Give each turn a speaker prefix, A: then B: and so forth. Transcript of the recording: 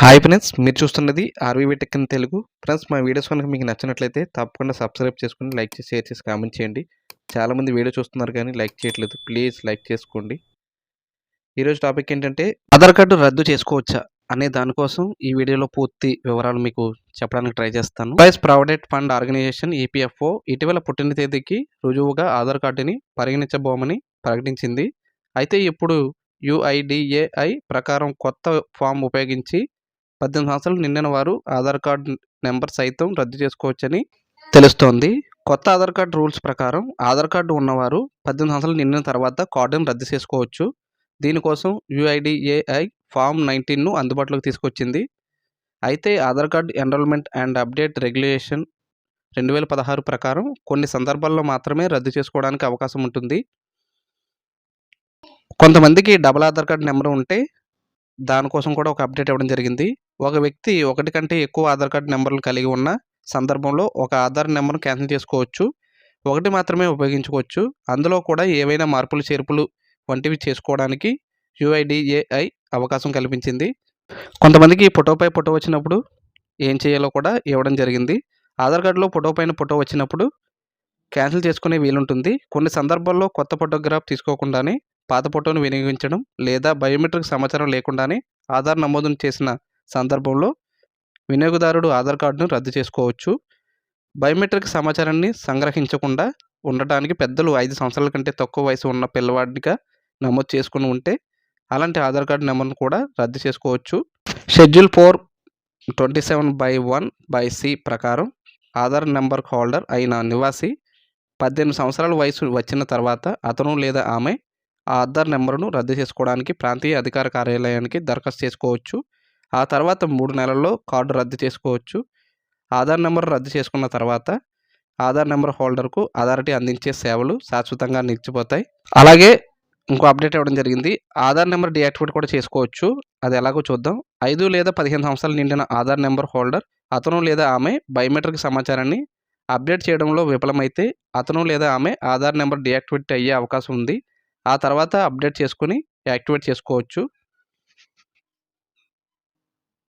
A: Hi friends మీరు చూస్తున్నది RVV tech in Telugu friends మా వీడియోస్ కనుక మీకు నచ్చినట్లయితే తప్పకుండా సబ్స్క్రైబ్ చేసుకుని లైక్ చేసి షేర్ చేసి కామెంట్ చేయండి. చాలామంది వీడియో చూస్తున్నారు కానీ లైక్ చేయట్లేదు. ప్లీజ్ లైక్ చేసుకోండి. ఈరోజు టాపిక్ ఏంటంటే ఆధార్ కార్డు రద్దు చేసుకోవచ్చా అనే దానికోసం ఈ వీడియోలో పూర్తి వివరాలు మీకు చెప్పడానికి ట్రై చేస్తాను. వైస్ ప్రావిడెంట్ ఫండ్ ఆర్గనైజేషన్ ఈపీఎఫ్ఓ ఇటీవల పుట్టిన తేదీకి రుజువుగా ఆధార్ కార్డుని పరిగణించబోమని ప్రకటించింది. అయితే ఇప్పుడు యుఐడిఏఐ ప్రకారం కొత్త ఫామ్ ఉపయోగించి పద్దెనిమిది సంవత్సరాలు నిండిన వారు ఆధార్ కార్డు నెంబర్ సైతం రద్దు చేసుకోవచ్చని తెలుస్తోంది. కొత్త ఆధార్ కార్డు రూల్స్ ప్రకారం ఆధార్ కార్డు ఉన్నవారు పద్దెనిమిది సంవత్సరాలు నిండిన తర్వాత కార్డును రద్దు చేసుకోవచ్చు. దీనికోసం యుఐడిఏఐ ఫామ్ నైన్టీన్ను అందుబాటులోకి తీసుకొచ్చింది. అయితే Aadhaar card enrolment and update regulation రెండు వేల పదహారు ప్రకారం కొన్ని సందర్భాల్లో మాత్రమే రద్దు చేసుకోవడానికి అవకాశం ఉంటుంది. కొంతమందికి డబుల్ ఆధార్ కార్డు నెంబర్ ఉంటే దానికోసం కూడా ఒక అప్డేట్ ఇవ్వడం జరిగింది. ఒక వ్యక్తి ఒకటి కంటే ఎక్కువ ఆధార్ కార్డు నెంబర్లు కలిగి ఉన్న సందర్భంలో ఒక ఆధార్ నెంబర్ను క్యాన్సిల్ చేసుకోవచ్చు. ఒకటి మాత్రమే ఉపయోగించుకోవచ్చు. అందులో కూడా ఏవైనా మార్పులు చేర్పులు వంటివి చేసుకోవడానికి యుఐడిఏఐ అవకాశం కల్పించింది. కొంతమందికి ఫోటోపై ఫోటో వచ్చినప్పుడు ఏం చేయాలో కూడా ఇవ్వడం జరిగింది. ఆధార్ కార్డులో ఫోటో పైన ఫోటో వచ్చినప్పుడు క్యాన్సిల్ చేసుకునే వీలుంటుంది. కొన్ని సందర్భాల్లో కొత్త ఫోటోగ్రాఫ్ తీసుకోకుండానే పాత ఫోటోను వినియోగించడం లేదా బయోమెట్రిక్ సమాచారం లేకుండానే ఆధార్ నమోదును చేసిన సందర్భంలో వినియోగదారుడు ఆధార్ కార్డును రద్దు చేసుకోవచ్చు. బయోమెట్రిక్ సమాచారాన్ని సంగ్రహించకుండా ఉండటానికి పెద్దలు ఐదు సంవత్సరాల కంటే తక్కువ వయసు ఉన్న పిల్లవాడిగా నమోదు చేసుకుని ఉంటే అలాంటి ఆధార్ కార్డు నెంబర్ను కూడా రద్దు చేసుకోవచ్చు. Schedule four twenty seven by one by C ప్రకారం ఆధార్ నెంబర్ హోల్డర్ అయిన నివాసి పద్దెనిమిది సంవత్సరాల వయసు వచ్చిన తర్వాత అతను లేదా ఆమె ఆ ఆధార్ నెంబర్ను రద్దు చేసుకోవడానికి ప్రాంతీయ అధికార కార్యాలయానికి దరఖాస్తు చేసుకోవచ్చు. ఆ తర్వాత మూడు నెలల్లో కార్డు రద్దు చేసుకోవచ్చు. ఆధార్ నెంబర్ రద్దు చేసుకున్న తర్వాత ఆధార్ నెంబర్ హోల్డర్కు అథారిటీ అందించే సేవలు శాశ్వతంగా నిలిచిపోతాయి. అలాగే ఇంకో అప్డేట్ ఇవ్వడం జరిగింది. ఆధార్ నెంబర్ డియాక్టివేట్ కూడా చేసుకోవచ్చు. అది ఎలాగో చూద్దాం. ఐదు లేదా పదిహేను సంవత్సరాలు నిండిన ఆధార్ నెంబర్ హోల్డర్ అతను లేదా ఆమె బయోమెట్రిక్ సమాచారాన్ని అప్డేట్ చేయడంలో విఫలమైతే అతను లేదా ఆమె ఆధార్ నెంబర్ డియాక్టివేట్ అయ్యే అవకాశం ఉంది. ఆ తర్వాత అప్డేట్ చేసుకుని యాక్టివేట్ చేసుకోవచ్చు.